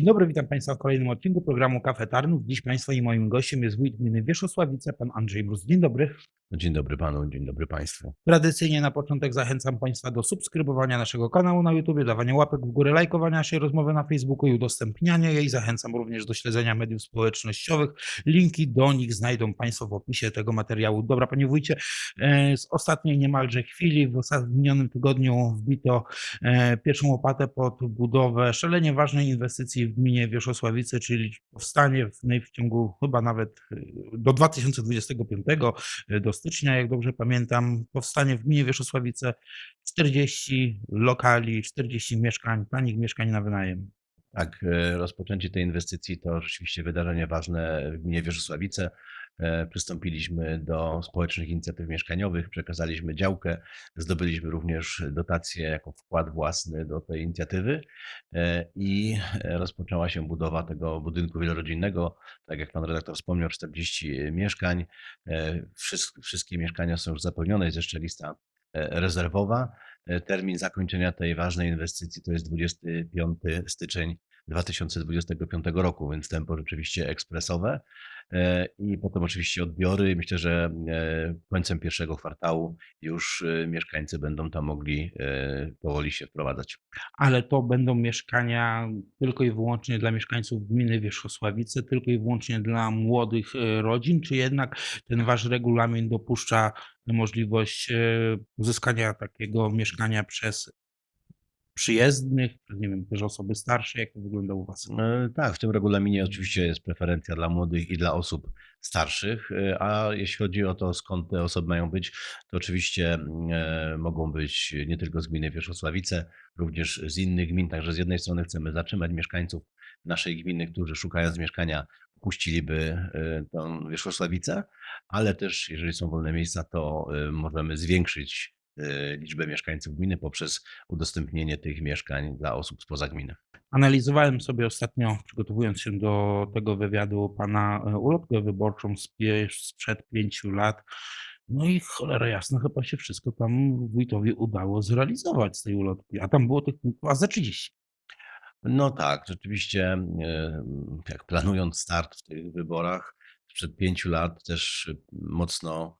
Dzień dobry, witam Państwa w kolejnym odcinku programu Kafe Tarnów. Dziś Państwa i moim gościem jest wójt gminy Wierzchosławice, pan Andrzej Mróz. Dzień dobry. Dzień dobry panu, dzień dobry państwu. Tradycyjnie na początek zachęcam Państwa do subskrybowania naszego kanału na YouTube, dawania łapek w górę, lajkowania naszej rozmowy na Facebooku i udostępniania jej. Zachęcam również do śledzenia mediów społecznościowych. Linki do nich znajdą Państwo w opisie tego materiału. Dobra, Panie Wójcie, e, z ostatniej niemalże chwili w ostatnim minionym tygodniu wbito e, pierwszą łopatę pod budowę szalenie ważnej inwestycji w gminie Wierzchosławice, czyli powstanie w, w ciągu chyba nawet e, do 2025 e, do stycznia, jak dobrze pamiętam, powstanie w gminie Wierzchosławice 40 lokali, 40 mieszkań, tanich mieszkań na wynajem. Tak, e, rozpoczęcie tej inwestycji to rzeczywiście wydarzenie ważne w gminie Wierzchosławice. E, Przystąpiliśmy do społecznych inicjatyw mieszkaniowych, przekazaliśmy działkę, zdobyliśmy również dotację jako wkład własny do tej inicjatywy e, i rozpoczęła się budowa tego budynku wielorodzinnego. Tak jak pan redaktor wspomniał, 40 mieszkań. E, wszystk- Wszystkie mieszkania są już zapełnione, jest jeszcze lista rezerwowa. Termin zakończenia tej ważnej inwestycji to jest 25 styczeń 2025 roku, więc tempo rzeczywiście ekspresowe. E, I potem oczywiście odbiory. Myślę, że e, końcem pierwszego kwartału już e, mieszkańcy będą tam mogli powoli się wprowadzać. Ale to będą mieszkania tylko i wyłącznie dla mieszkańców gminy Wierzchosławice, tylko i wyłącznie dla młodych rodzin, czy jednak ten wasz regulamin dopuszcza możliwość uzyskania takiego mieszkania przez przyjezdnych, nie wiem, też osoby starsze, jak to wygląda u was? E, Tak, w tym regulaminie oczywiście jest preferencja dla młodych i dla osób starszych, e, a jeśli chodzi o to, skąd te osoby mają być, to oczywiście e, mogą być nie tylko z gminy Wierzchosławice, również z innych gmin. Także z jednej strony chcemy zatrzymać mieszkańców naszej gminy, którzy szukając mieszkania puściliby tą Wierzchosławicę, ale też jeżeli są wolne miejsca, to możemy zwiększyć liczbę mieszkańców gminy poprzez udostępnienie tych mieszkań dla osób spoza gminy. Analizowałem sobie ostatnio, przygotowując się do tego wywiadu, pana e, ulotkę wyborczą sprzed pięciu lat. No i cholera jasna, chyba się wszystko tam wójtowi udało zrealizować z tej ulotki, a tam było tych punktów za 30. No tak, rzeczywiście, e, jak planując start w tych wyborach sprzed pięciu lat, też mocno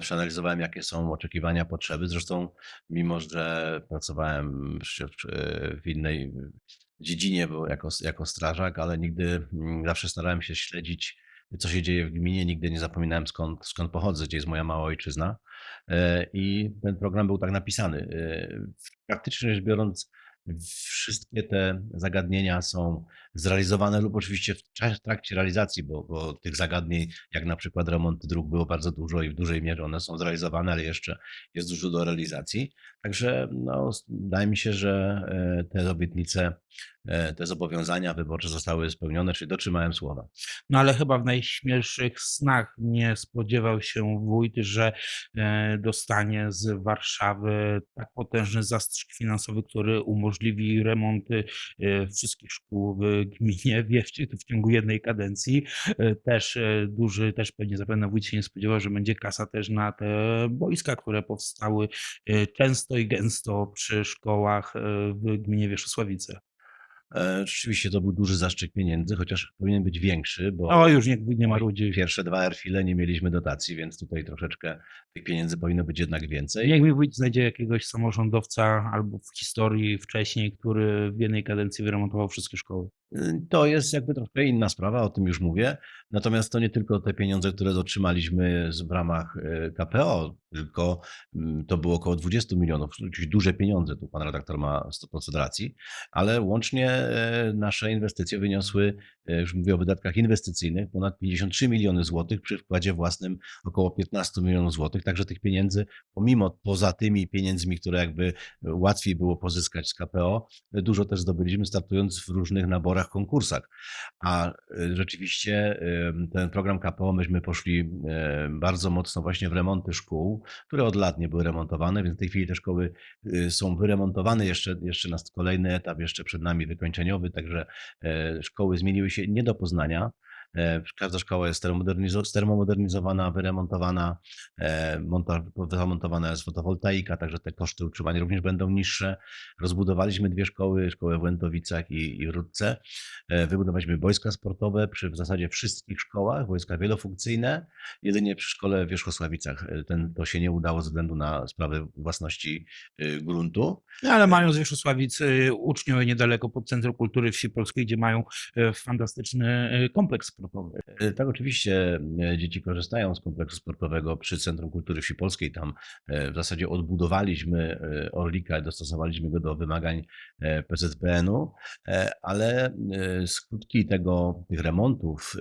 przeanalizowałem, jakie są oczekiwania, potrzeby. Zresztą, mimo że pracowałem e, w innej dziedzinie, bo jako, jako strażak, ale nigdy mm, zawsze starałem się śledzić, co się dzieje w gminie. Nigdy nie zapominałem, skąd, skąd pochodzę, gdzie jest moja mała ojczyzna. E, I ten program był tak napisany. E, Praktycznie rzecz biorąc, wszystkie te zagadnienia są zrealizowane lub oczywiście w trakcie realizacji, bo, bo tych zagadnień, jak na przykład remonty dróg, było bardzo dużo i w dużej mierze one są zrealizowane, ale jeszcze jest dużo do realizacji. Także no, wydaje mi się, że e, te obietnice, e, te zobowiązania wyborcze zostały spełnione, czyli dotrzymałem słowa. No ale chyba w najśmielszych snach nie spodziewał się wójt, że e, dostanie z Warszawy tak potężny zastrzyk finansowy, który umożliwi remonty wszystkich szkół w gminie wieście w ciągu jednej kadencji. E, Też e, duży, też pewnie zapewne wójt się nie spodziewał, że będzie kasa też na te boiska, które powstały e, często i gęsto przy szkołach w gminie Wierzchosławice. Rzeczywiście to był duży zastrzyk pieniędzy, chociaż powinien być większy, bo O, już nie, nie ma ludzi. Pierwsze dwa airfile nie mieliśmy dotacji, więc tutaj troszeczkę tych pieniędzy powinno być jednak więcej. Niech mi wójt znajdzie jakiegoś samorządowca albo w historii wcześniej, który w jednej kadencji wyremontował wszystkie szkoły. To jest jakby troszkę inna sprawa, o tym już mówię. Natomiast to nie tylko te pieniądze, które otrzymaliśmy w ramach y, KPO, tylko mm, to było około 20 milionów, czyli duże pieniądze, tu pan redaktor ma 100% racji, ale łącznie e, nasze inwestycje wyniosły, e, już mówię o wydatkach inwestycyjnych, ponad 53 miliony złotych, przy wkładzie własnym około 15 milionów złotych, także tych pieniędzy, pomimo poza tymi pieniędzmi, które jakby łatwiej było pozyskać z KPO, dużo też zdobyliśmy startując w różnych naborach, konkursach. A y, rzeczywiście ten program KPO myśmy poszli y, bardzo mocno właśnie w remonty szkół, które od lat nie były remontowane, więc w tej chwili te szkoły y, są wyremontowane. Jeszcze, jeszcze nas kolejny etap, jeszcze przed nami wykończeniowy, także e, szkoły zmieniły się nie do poznania. E, Każda szkoła jest termomodernizo- termomodernizowana, wyremontowana, e, zamontowana jest fotowoltaika, także te koszty utrzymania również będą niższe. Rozbudowaliśmy dwie szkoły, szkołę w Łętowicach i, i Rudce. E, Wybudowaliśmy wojska sportowe przy w zasadzie wszystkich szkołach, wojska wielofunkcyjne. Jedynie przy szkole w Wierzchosławicach e, ten, to się nie udało ze względu na sprawy własności e, gruntu. No, ale mają z Wierzchosławic uczniowie niedaleko pod Centrum Kultury Wsi Polskiej, gdzie mają fantastyczny kompleks E, Tak, oczywiście e, dzieci korzystają z kompleksu sportowego przy Centrum Kultury Wsi Polskiej. Tam e, w zasadzie odbudowaliśmy Orlika dostosowaliśmy go do wymagań PZPN-u, ale skutki tego, tych remontów,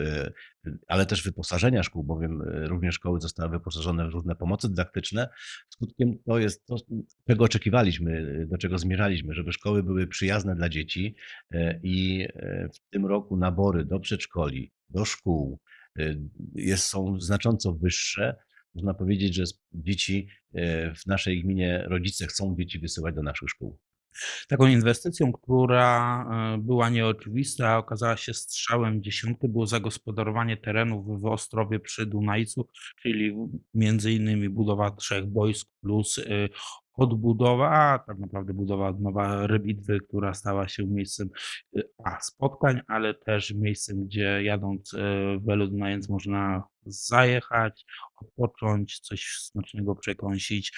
ale też wyposażenia szkół, bowiem e, również szkoły zostały wyposażone w różne pomocy dydaktyczne. Skutkiem to jest to, czego oczekiwaliśmy, do czego zmierzaliśmy, żeby szkoły były przyjazne dla dzieci e, i e, w tym roku nabory do przedszkoli, do szkół jest, są znacząco wyższe. Można powiedzieć, że dzieci w naszej gminie, rodzice chcą dzieci wysyłać do naszych szkół. Taką inwestycją, która y, była nieoczywista, okazała się strzałem dziesiątky, było zagospodarowanie terenów w Ostrowie przy Dunajcu, czyli między innymi budowa trzech boisk plus y, odbudowa, a tak naprawdę budowa nowa rybitwy, która stała się miejscem y, a, spotkań, ale też miejscem, gdzie jadąc w można zajechać, odpocząć, coś smacznego przekąsić.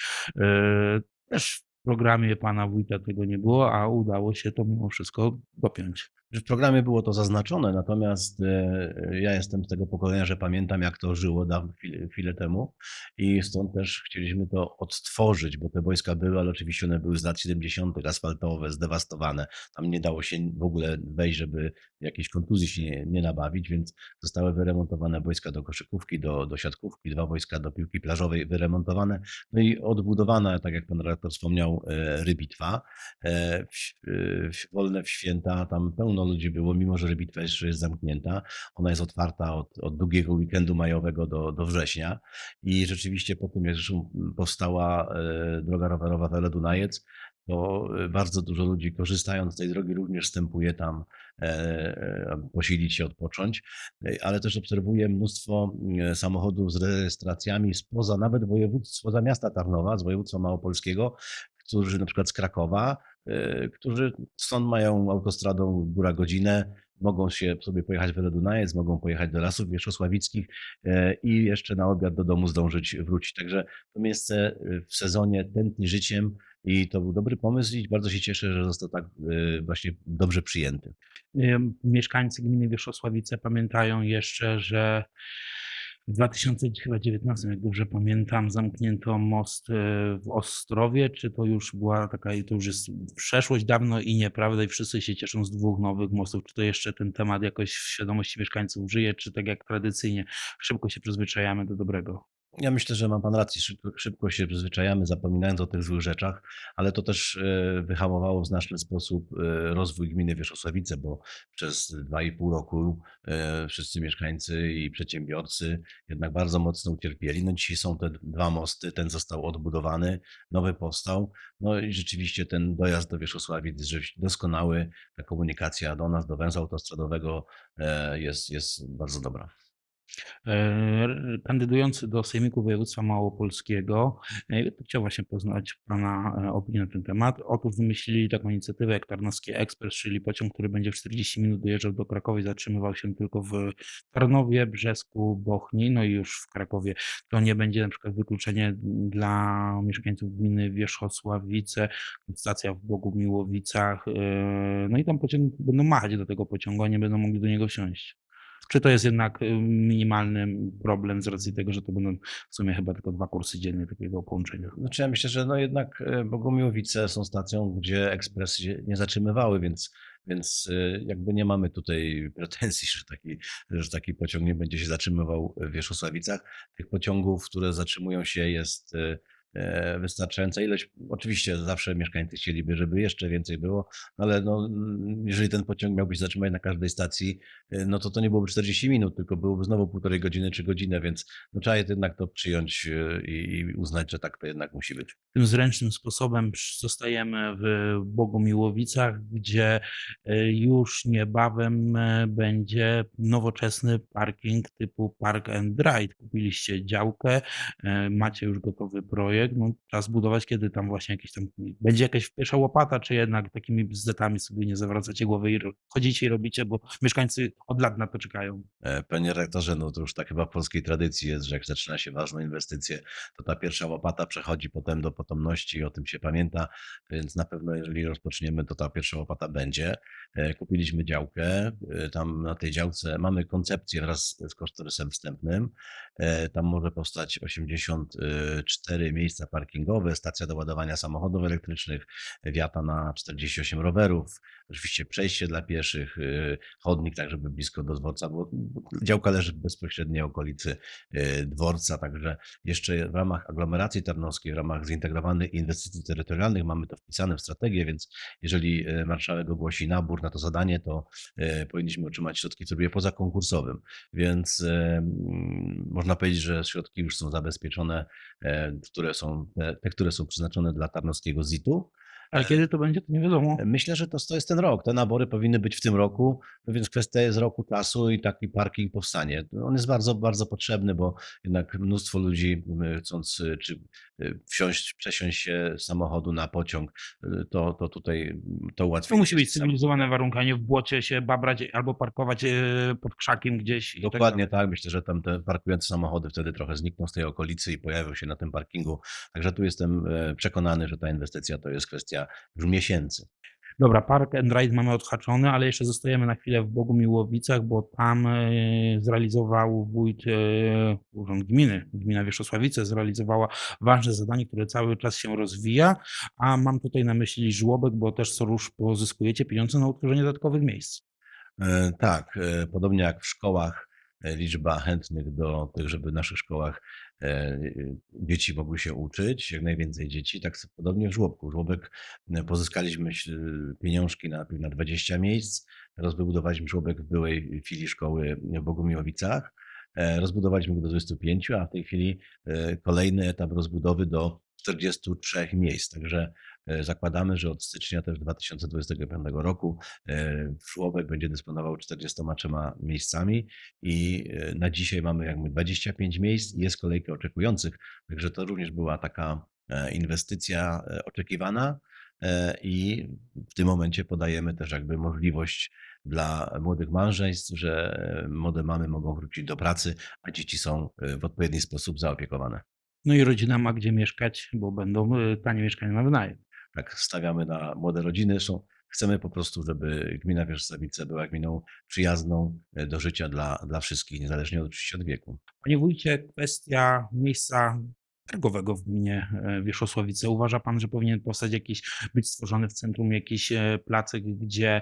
Też programie pana wójta tego nie było, a udało się to mimo wszystko dopiąć. W programie było to zaznaczone, natomiast e, ja jestem z tego pokolenia, że pamiętam, jak to żyło dawno, chwilę, temu i stąd też chcieliśmy to odtworzyć, bo te wojska były, ale oczywiście one były z lat 70., asfaltowe, zdewastowane. Tam nie dało się w ogóle wejść, żeby jakiejś kontuzji się nie, nie nabawić, więc zostały wyremontowane wojska do koszykówki, do, do siatkówki, dwa wojska do piłki plażowej wyremontowane, no i odbudowana, tak jak pan redaktor wspomniał, e, rybitwa. E, w, w wolne w święta tam pełno ludzi było, mimo że bitwa jeszcze jest zamknięta. Ona jest otwarta od, od długiego weekendu majowego do, do września i rzeczywiście po tym, jak powstała e, droga rowerowa Wele Dunajec, to e, bardzo dużo ludzi korzystając z tej drogi również wstępuje tam e, posilić się, odpocząć, ale też obserwuję mnóstwo samochodów z rejestracjami spoza nawet województw, spoza miasta Tarnowa, z województwa małopolskiego, którzy na przykład z Krakowa, którzy stąd mają autostradą góra godzinę, mogą się sobie pojechać w Dunajec, mogą pojechać do Lasów Wierzchosławickich e, i jeszcze na obiad do domu zdążyć wrócić. Także to miejsce e, w sezonie tętni życiem i to był dobry pomysł i bardzo się cieszę, że został tak e, właśnie dobrze przyjęty. Mieszkańcy gminy Wierzchosławice pamiętają jeszcze, że w 2019, jak dobrze pamiętam, zamknięto most y, w Ostrowie. Czy to już była taka, to już jest przeszłość dawno i nieprawda, i wszyscy się cieszą z dwóch nowych mostów? Czy to jeszcze ten temat jakoś w świadomości mieszkańców żyje, czy tak jak tradycyjnie szybko się przyzwyczajamy do dobrego? Ja myślę, że ma Pan rację, szybko, szybko się przyzwyczajamy, zapominając o tych złych rzeczach, ale to też e, wyhamowało w znaczny sposób e, rozwój gminy Wierzchosławice, bo przez 2,5 roku e, wszyscy mieszkańcy i przedsiębiorcy jednak bardzo mocno ucierpieli. No dzisiaj są te dwa mosty, ten został odbudowany, nowy powstał, no i rzeczywiście ten dojazd do Wierzchosławic jest doskonały, ta komunikacja do nas, do węzła autostradowego jest, jest bardzo dobra. E, Kandydujący do Sejmiku Województwa Małopolskiego, e, chciał właśnie poznać Pana e, opinię na ten temat. Otóż wymyślili taką inicjatywę jak Tarnowski Ekspres, czyli pociąg, który będzie w 40 minut dojeżdżał do Krakowa i zatrzymywał się tylko w Tarnowie, Brzesku, Bochni, no i już w Krakowie. To nie będzie na przykład wykluczenie dla mieszkańców gminy Wierzchosławice, stacja w Bogumiłowicach, e, no i tam pociąg, będą machać do tego pociągu, a nie będą mogli do niego wsiąść. Czy to jest jednak y, minimalny problem z racji tego, że to będą w sumie chyba tylko dwa kursy dziennie takiego połączenia? Znaczy ja myślę, że no jednak e, Bogumiłowice są stacją, gdzie ekspresy się nie zatrzymywały, więc, więc e, jakby nie mamy tutaj pretensji, że taki, że taki pociąg nie będzie się zatrzymywał w Wierzchosławicach. Tych pociągów, które zatrzymują się jest wystarczająca ilość. Oczywiście zawsze mieszkańcy chcieliby, żeby jeszcze więcej było, ale no, mm, jeżeli ten pociąg miałby się zatrzymać na każdej stacji, e, no to to nie byłoby 40 minut, tylko byłoby znowu półtorej godziny czy godzinę, więc no, trzeba jednak to przyjąć e, i, uznać, że tak to jednak musi być. tym zręcznym sposobem zostajemy w Bogumiłowicach, gdzie e, już niebawem e, będzie nowoczesny parking typu Park and Ride. Kupiliście działkę, e, macie już gotowy projekt, no czas budować, kiedy tam właśnie jakieś tam, będzie jakaś pierwsza łopata, czy jednak takimi bzdetami sobie nie zawracacie głowy i chodzicie i robicie, bo mieszkańcy od lat na to czekają. E, Panie rektorze, no to już tak chyba w polskiej tradycji jest, że jak zaczyna się ważną inwestycję, to ta pierwsza łopata przechodzi potem do potomności i o tym się pamięta, więc na pewno jeżeli rozpoczniemy, to ta pierwsza łopata będzie. E, Kupiliśmy działkę, e, tam na tej działce mamy koncepcję wraz z kosztorysem wstępnym. Tam może powstać 84 miejsca parkingowe, stacja do ładowania samochodów elektrycznych, wiata na 48 rowerów, oczywiście przejście dla pieszych, e, chodnik, tak żeby blisko do dworca, bo działka leży w bezpośredniej okolicy e, dworca, także jeszcze w ramach aglomeracji tarnowskiej, w ramach zintegrowanych inwestycji terytorialnych mamy to wpisane w strategię, więc jeżeli e, marszałek ogłosi nabór na to zadanie, to powinniśmy otrzymać środki w trybie pozakonkursowym, więc mm, można powiedzieć, że środki już są zabezpieczone, które są, te które są przeznaczone dla tarnowskiego ZIT-u. Ale kiedy to będzie, to nie wiadomo. Myślę, że to, to jest ten rok. Te nabory powinny być w tym roku, no więc kwestia jest roku czasu i taki parking powstanie. On jest bardzo, bardzo potrzebny, bo jednak mnóstwo ludzi y, chcąc y, czy y, wsiąść, przesiąść się z samochodu na pociąg, to, to tutaj mm, to To ułatwi. musi być cywilizowane warunki, a nie w błocie się babrać albo parkować pod krzakiem gdzieś. tak Dokładnie dalej. tak. Myślę, że tam te parkujące samochody wtedy trochę znikną z tej okolicy i pojawią się na tym parkingu. Także tu jestem przekonany, że ta inwestycja to jest kwestia już miesięcy. Dobra, Park and Ride mamy odhaczony, ale jeszcze zostajemy na chwilę w Bogumiłowicach, bo tam e, zrealizował wójt, e, urząd gminy, gmina Wierzchosławice zrealizowała ważne zadanie, które cały czas się rozwija, a mam tutaj na myśli żłobek, bo też co rusz pozyskujecie pieniądze na utworzenie dodatkowych miejsc. E, Tak, podobnie jak w szkołach liczba chętnych do tych, żeby w naszych szkołach e, e, dzieci mogły się uczyć, jak najwięcej dzieci, tak podobnie w żłobku. Żłobek e, pozyskaliśmy ś- pieniążki na, na 20 miejsc, rozbudowaliśmy żłobek w byłej filii szkoły w Bogumiłowicach, e, rozbudowaliśmy go do 25, a w tej chwili e, kolejny etap rozbudowy do 43 miejsc, także e, zakładamy, że od stycznia też 2025 roku e, żłobek będzie dysponował 43 miejscami i e, na dzisiaj mamy jakby 25 miejsc i jest kolejka oczekujących, także to również była taka e, inwestycja e, oczekiwana e, i w tym momencie podajemy też jakby możliwość dla młodych małżeństw, że e, młode mamy mogą wrócić do pracy, a dzieci są e, w odpowiedni sposób zaopiekowane. No i rodzina ma gdzie mieszkać, bo będą e, tanie mieszkania na wynajem. tak stawiamy na młode rodziny. Zresztą chcemy po prostu, żeby gmina Wierzchowice była gminą przyjazną e, do życia dla, dla wszystkich, niezależnie oczywiście od wieku. Panie wójcie, kwestia miejsca targowego w gminie e, Wierzchosławice. Uważa pan, że powinien powstać jakiś, być stworzony w centrum jakiś e, placek, gdzie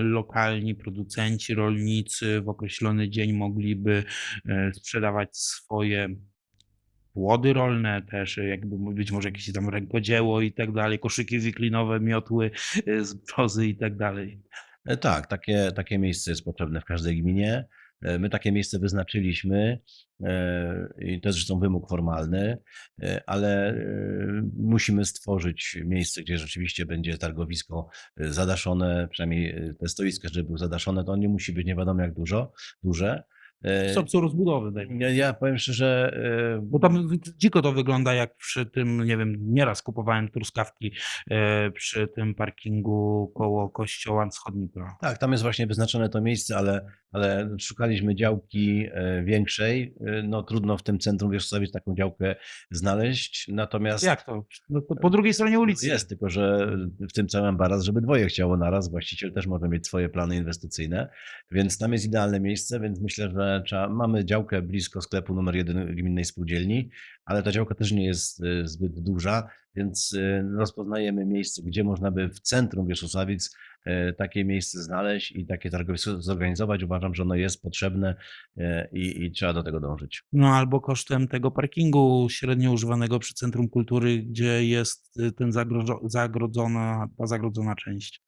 lokalni producenci, rolnicy w określony dzień mogliby sprzedawać swoje płody rolne, też jakby być może jakieś tam rękodzieło i tak dalej, koszyki wiklinowe, miotły e, z brzozy i tak dalej. E, Tak, takie, takie miejsce jest potrzebne w każdej gminie. E, My takie miejsce wyznaczyliśmy e, i to jest zresztą wymóg formalny, ale musimy stworzyć miejsce, gdzie rzeczywiście będzie targowisko zadaszone, przynajmniej te stoiska, żeby były zadaszone, to nie musi być nie wiadomo jak dużo, duże. E, opcją rozbudowy. Ja, ja powiem szczerze, e, Bo tam dziko to wygląda jak przy tym, nie wiem, nieraz kupowałem truskawki e, przy tym parkingu koło kościoła wschodnika. Tak, tam jest właśnie wyznaczone to miejsce, ale, ale szukaliśmy działki większej. No trudno w tym centrum Wierzchowic taką działkę znaleźć, natomiast Jak to? No to po drugiej stronie ulicy. jest, tylko że w tym całym baraz, żeby dwoje chciało naraz, właściciel też może mieć swoje plany inwestycyjne, więc tam jest idealne miejsce, więc myślę, że mamy działkę blisko sklepu numer jeden gminnej spółdzielni, ale ta działka też nie jest e, zbyt duża, więc e, rozpoznajemy miejsce, gdzie można by w centrum Wierzchosławic e, takie miejsce znaleźć i takie targowisko zorganizować. Uważam, że ono jest potrzebne i, i trzeba do tego dążyć. No albo kosztem tego parkingu średnio używanego przy Centrum Kultury, gdzie jest ten zagrodzona, ta zagrodzona część.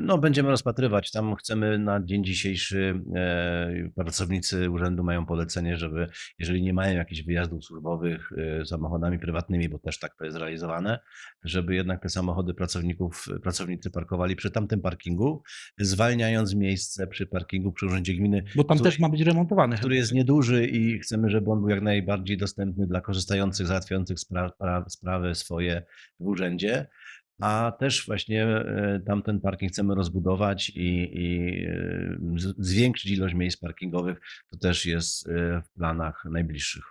No, będziemy rozpatrywać. Tam chcemy na dzień dzisiejszy, e, pracownicy urzędu mają polecenie, żeby jeżeli nie mają jakichś wyjazdów służbowych e, samochodami prywatnymi, bo też tak to jest realizowane, żeby jednak te samochody pracowników, pracownicy parkowali przy tamtym parkingu, zwalniając miejsce przy parkingu przy urzędzie gminy, Bo tam który- też ma być remontowany. który jest nieduży i chcemy, żeby on był jak najbardziej dostępny dla korzystających, załatwiających spra- pra- sprawy swoje w urzędzie. A też właśnie e, tamten parking chcemy rozbudować i, i e, zwiększyć ilość miejsc parkingowych. To też jest e, w planach najbliższych.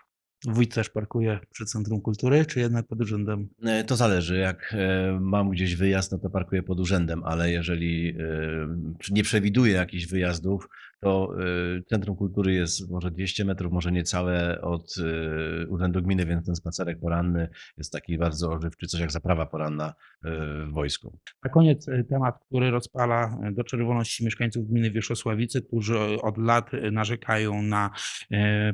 Wójt też parkuje przy Centrum Kultury, czy jednak pod urzędem? To zależy. Jak mam gdzieś wyjazd, no to parkuję pod urzędem, ale jeżeli nie przewiduję jakichś wyjazdów, to e, Centrum Kultury jest może 200 metrów, może niecałe od e, Urzędu Gminy, więc ten spacerek poranny jest taki bardzo ożywczy, coś jak zaprawa poranna e, w wojsku. Na koniec temat, który rozpala do czerwoności mieszkańców gminy Wierzchosławice, którzy od lat narzekają na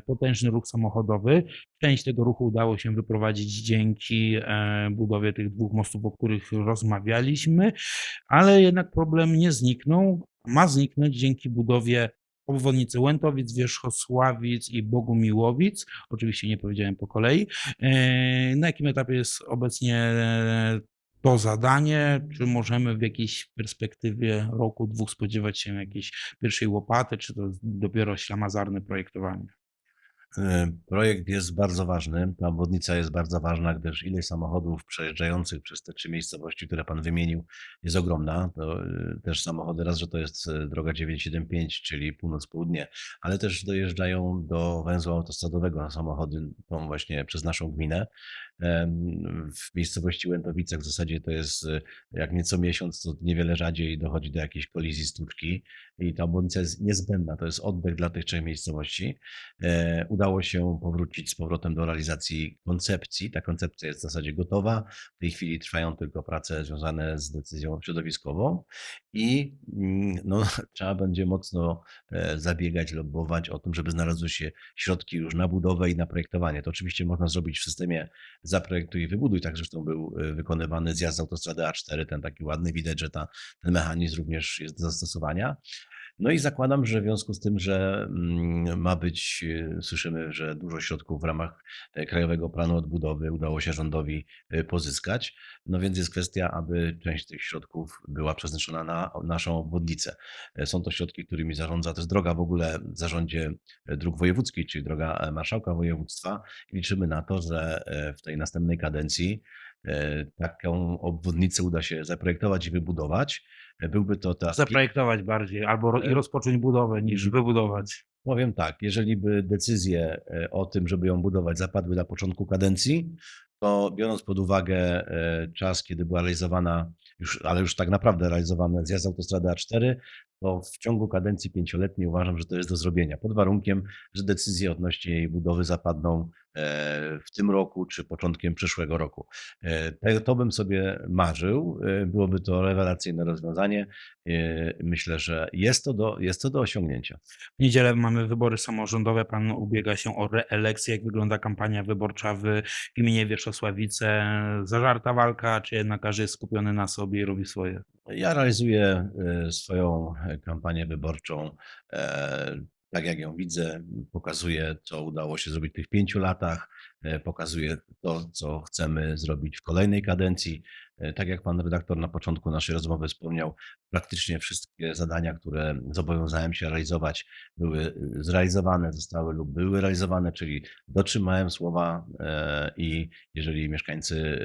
potężny ruch samochodowy. Część tego ruchu udało się wyprowadzić dzięki e, budowie tych dwóch mostów, o których rozmawialiśmy, ale jednak problem nie zniknął. Ma zniknąć dzięki budowie obwodnicy Łętowic, Wierzchosławic i Bogumiłowic. Oczywiście nie powiedziałem po kolei. E, Na jakim etapie jest obecnie e, to zadanie? Czy możemy w jakiejś perspektywie roku, dwóch spodziewać się jakiejś pierwszej łopaty, czy to dopiero ślamazarne projektowanie? E, Projekt jest bardzo ważny. Ta obwodnica jest bardzo ważna, gdyż ilość samochodów przejeżdżających przez te trzy miejscowości, które Pan wymienił, jest ogromna. To e, też samochody, raz, że to jest e, droga 975, czyli północ-południe, ale też dojeżdżają do węzła autostradowego samochody tą właśnie przez naszą gminę. W miejscowości Łętowicach w zasadzie to jest e, jak nieco miesiąc, to niewiele rzadziej dochodzi do jakiejś kolizji stłuczki i ta obwodnica jest niezbędna. To jest oddech dla tych trzech miejscowości. E, udało się powrócić z powrotem do realizacji koncepcji. Ta koncepcja jest w zasadzie gotowa. W tej chwili trwają tylko prace związane z decyzją środowiskową i mm, no, trzeba będzie mocno e, zabiegać, lobbować o tym, żeby znalazły się środki już na budowę i na projektowanie. To oczywiście można zrobić w systemie zaprojektuj i wybuduj. Tak zresztą był e, wykonywany zjazd z autostrady A4, ten taki ładny, widać, że ta, ten mechanizm również jest do zastosowania. No i zakładam, że w związku z tym, że mm, ma być, e, słyszymy, że dużo środków w ramach e, Krajowego Planu Odbudowy udało się rządowi e, pozyskać, no więc jest kwestia, aby część tych środków była przeznaczona na naszą obwodnicę. Są to środki, którymi zarządza, to jest droga w ogóle w zarządzie dróg wojewódzkich, czyli droga marszałka województwa. Liczymy na to, że w tej następnej kadencji taką obwodnicę uda się zaprojektować i wybudować. E, Byłby to teraz Zaprojektować bardziej albo i E, rozpocząć budowę niż wybudować. Powiem tak, jeżeli by decyzje e, o tym, żeby ją budować, zapadły na początku kadencji, to biorąc pod uwagę e, czas, kiedy była realizowana, już, ale już tak naprawdę realizowana zjazd autostrady A4, to w ciągu kadencji pięcioletniej uważam, że to jest do zrobienia, pod warunkiem, że decyzje odnośnie jej budowy zapadną e, w tym roku czy początkiem przyszłego roku. E, te- To bym sobie marzył, e, byłoby to rewelacyjne rozwiązanie. E, Myślę, że jest to do, jest to do osiągnięcia. W niedzielę mamy wybory samorządowe. Pan ubiega się o reelekcję. Jak wygląda kampania wyborcza w gminie Wierzchosławice? Zażarta walka, czy jednak każdy jest skupiony na sobie i robi swoje? Ja realizuję e, swoją e, kampanię wyborczą e, tak, jak ją widzę. Pokazuję, co udało się zrobić w tych pięciu latach. e, Pokazuję to, co chcemy zrobić w kolejnej kadencji. E, Tak jak pan redaktor na początku naszej rozmowy wspomniał, praktycznie wszystkie zadania, które zobowiązałem się realizować, były e, zrealizowane, zostały lub były realizowane, czyli dotrzymałem słowa i jeżeli mieszkańcy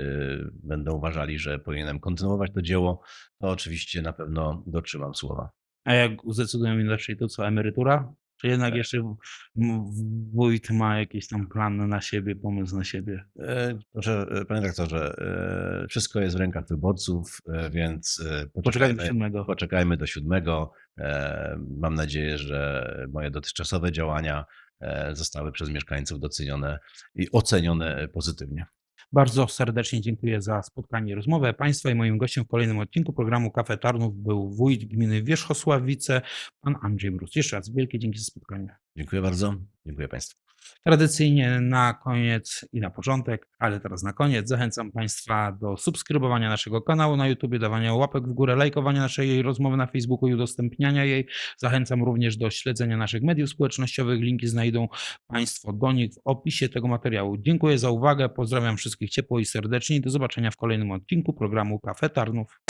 będą uważali, że powinienem kontynuować to dzieło, to oczywiście na pewno dotrzymam słowa. A jak zdecydują inaczej, to co, emerytura? Czy jednak Tak. jeszcze wójt ma jakiś tam plan na siebie, pomysł na siebie? E, Proszę, e, panie rektorze, e, wszystko jest w rękach wyborców, więc e, Poczekajmy do poczekajmy, siódmego. poczekajmy do siódmego. Mam nadzieję, że moje dotychczasowe działania zostały przez mieszkańców docenione i ocenione pozytywnie. Bardzo serdecznie dziękuję za spotkanie i rozmowę Państwa i moim gościem w kolejnym odcinku programu Kafe Tarnów był wójt gminy Wierzchosławice, pan Andrzej Mróz. Jeszcze raz wielkie dzięki za spotkanie. Dziękuję bardzo. Dziękuję Państwu. Tradycyjnie na koniec i na początek, ale teraz na koniec zachęcam Państwa do subskrybowania naszego kanału na YouTube, dawania łapek w górę, lajkowania naszej rozmowy na Facebooku i udostępniania jej. Zachęcam również do śledzenia naszych mediów społecznościowych. Linki znajdą Państwo do nich w opisie tego materiału. Dziękuję za uwagę, pozdrawiam wszystkich ciepło i serdecznie do zobaczenia w kolejnym odcinku programu Kafe Tarnów.